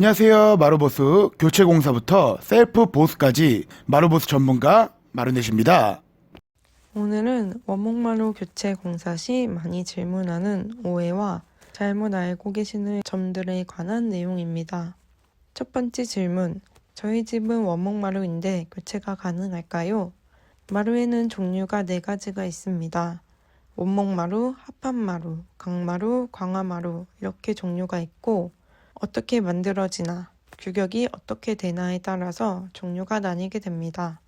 안녕하세요. 마루보스 교체공사부터 셀프 보스까지 마루보스 전문가 마루넷입니다. 오늘은 원목마루 교체 공사 시 많이 질문하는 오해와 잘못 알고 계시는 점들에 관한 내용입니다. 첫 번째 질문. 저희 집은 원목마루인데 교체가 가능할까요? 마루에는 종류가 네 가지가 있습니다. 원목마루, 합판마루, 강마루, 광화마루 이렇게 종류가 있고 어떻게 만들어지나 규격이 어떻게 되나에 따라서 종류가 나뉘게 됩니다.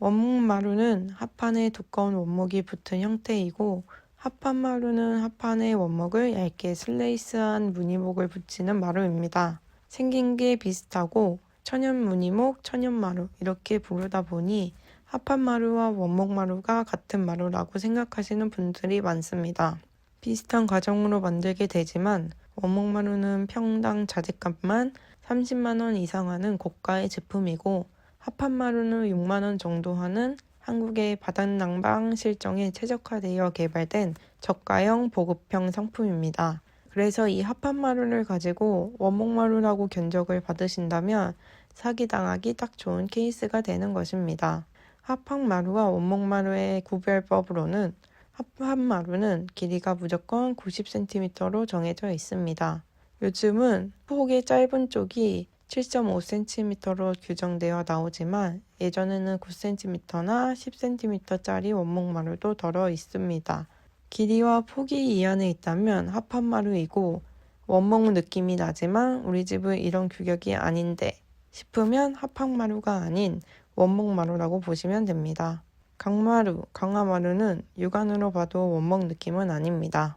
원목 마루는 합판에 두꺼운 원목이 붙은 형태이고 합판 마루는 합판에 원목을 얇게 슬레이스한 무늬목을 붙이는 마루입니다. 생긴 게 비슷하고 천연 무늬목, 천연 마루 이렇게 부르다 보니 합판 마루와 원목 마루가 같은 마루라고 생각하시는 분들이 많습니다. 비슷한 과정으로 만들게 되지만 원목마루는 평당 자재값만 30만 원 이상 하는 고가의 제품이고 합판마루는 6만 원 정도 하는 한국의 바닥난방 실정에 최적화되어 개발된 저가형 보급형 상품입니다. 그래서 이 합판마루를 가지고 원목마루라고 견적을 받으신다면 사기당하기 딱 좋은 케이스가 되는 것입니다. 합판마루와 원목마루의 구별법으로는 합판마루는 길이가 무조건 90cm로 정해져 있습니다. 요즘은 폭의 짧은 쪽이 7.5cm로 규정되어 나오지만 예전에는 9cm나 10cm짜리 원목 마루도 덜어 있습니다. 길이와 폭이 이 안에 있다면 합판마루이고 원목 느낌이 나지만 우리 집은 이런 규격이 아닌데 싶으면 합판마루가 아닌 원목 마루라고 보시면 됩니다. 강마루, 강화마루는 육안으로 봐도 원목 느낌은 아닙니다.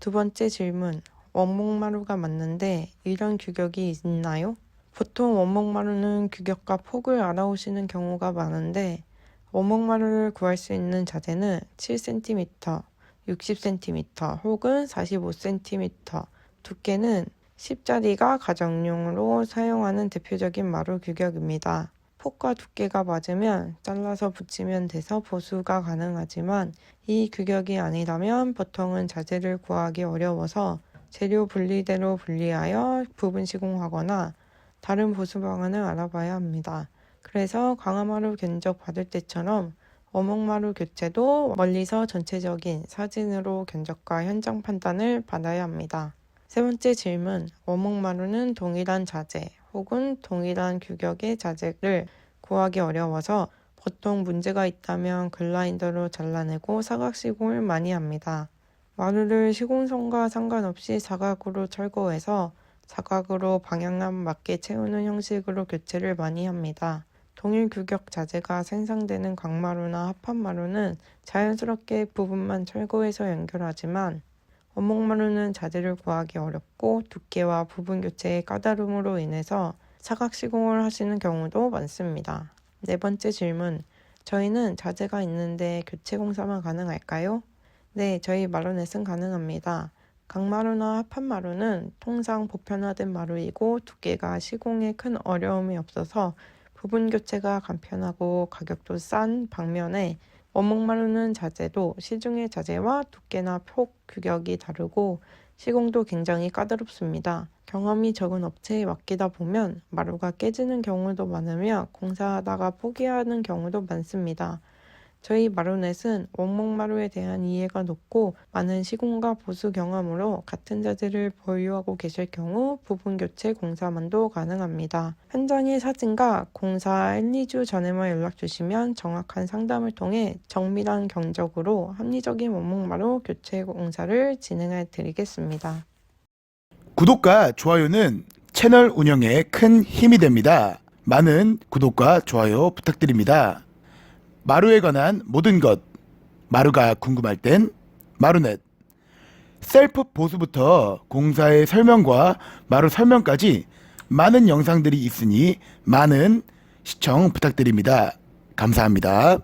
두 번째 질문. 원목마루가 맞는데 이런 규격이 있나요? 보통 원목마루는 규격과 폭을 알아오시는 경우가 많은데 원목마루를 구할 수 있는 자재는 7cm, 60cm 혹은 45cm 두께는 10짜리가 가정용으로 사용하는 대표적인 마루 규격입니다. 폭과 두께가 맞으면 잘라서 붙이면 돼서 보수가 가능하지만 이 규격이 아니라면 보통은 자재를 구하기 어려워서 재료 분리대로 분리하여 부분 시공하거나 다른 보수 방안을 알아봐야 합니다. 그래서 강화마루 견적 받을 때처럼 원목마루 교체도 멀리서 전체적인 사진으로 견적과 현장 판단을 받아야 합니다. 세 번째 질문, 원목마루는 동일한 자재 혹은 동일한 규격의 자재를 구하기 어려워서 보통 문제가 있다면 글라인더로 잘라내고 사각 시공을 많이 합니다. 마루를 시공선과 상관없이 사각으로 철거해서 사각으로 방향만 맞게 채우는 형식으로 교체를 많이 합니다. 동일 규격 자재가 생산되는 강마루나 합판마루는 자연스럽게 부분만 철거해서 연결하지만 원목마루는 자재를 구하기 어렵고 두께와 부분 교체의 까다로움으로 인해서 사각 시공을 하시는 경우도 많습니다. 네 번째 질문. 저희는 자재가 있는데 교체 공사만 가능할까요? 네, 저희 마루넷은 가능합니다. 강마루나 합판마루는 통상 보편화된 마루이고 두께가 시공에 큰 어려움이 없어서 부분 교체가 간편하고 가격도 싼 방면에 원목 마루는 자재도 시중의 자재와 두께나 폭 규격이 다르고 시공도 굉장히 까다롭습니다. 경험이 적은 업체에 맡기다 보면 마루가 깨지는 경우도 많으며 공사하다가 포기하는 경우도 많습니다. 저희 마루넷은 원목마루에 대한 이해가 높고 많은 시공과 보수 경험으로 같은 자재를 보유하고 계실 경우 부분 교체 공사만도 가능합니다. 현장의 사진과 공사 1, 2주 전에만 연락 주시면 정확한 상담을 통해 정밀한 경적으로 합리적인 원목마루 교체 공사를 진행해 드리겠습니다. 구독과 좋아요는 채널 운영에 큰 힘이 됩니다. 많은 구독과 좋아요 부탁드립니다. 마루에 관한 모든 것, 마루가 궁금할 땐 마루넷. 셀프 보수부터 공사의 설명과 마루 설명까지 많은 영상들이 있으니 많은 시청 부탁드립니다. 감사합니다.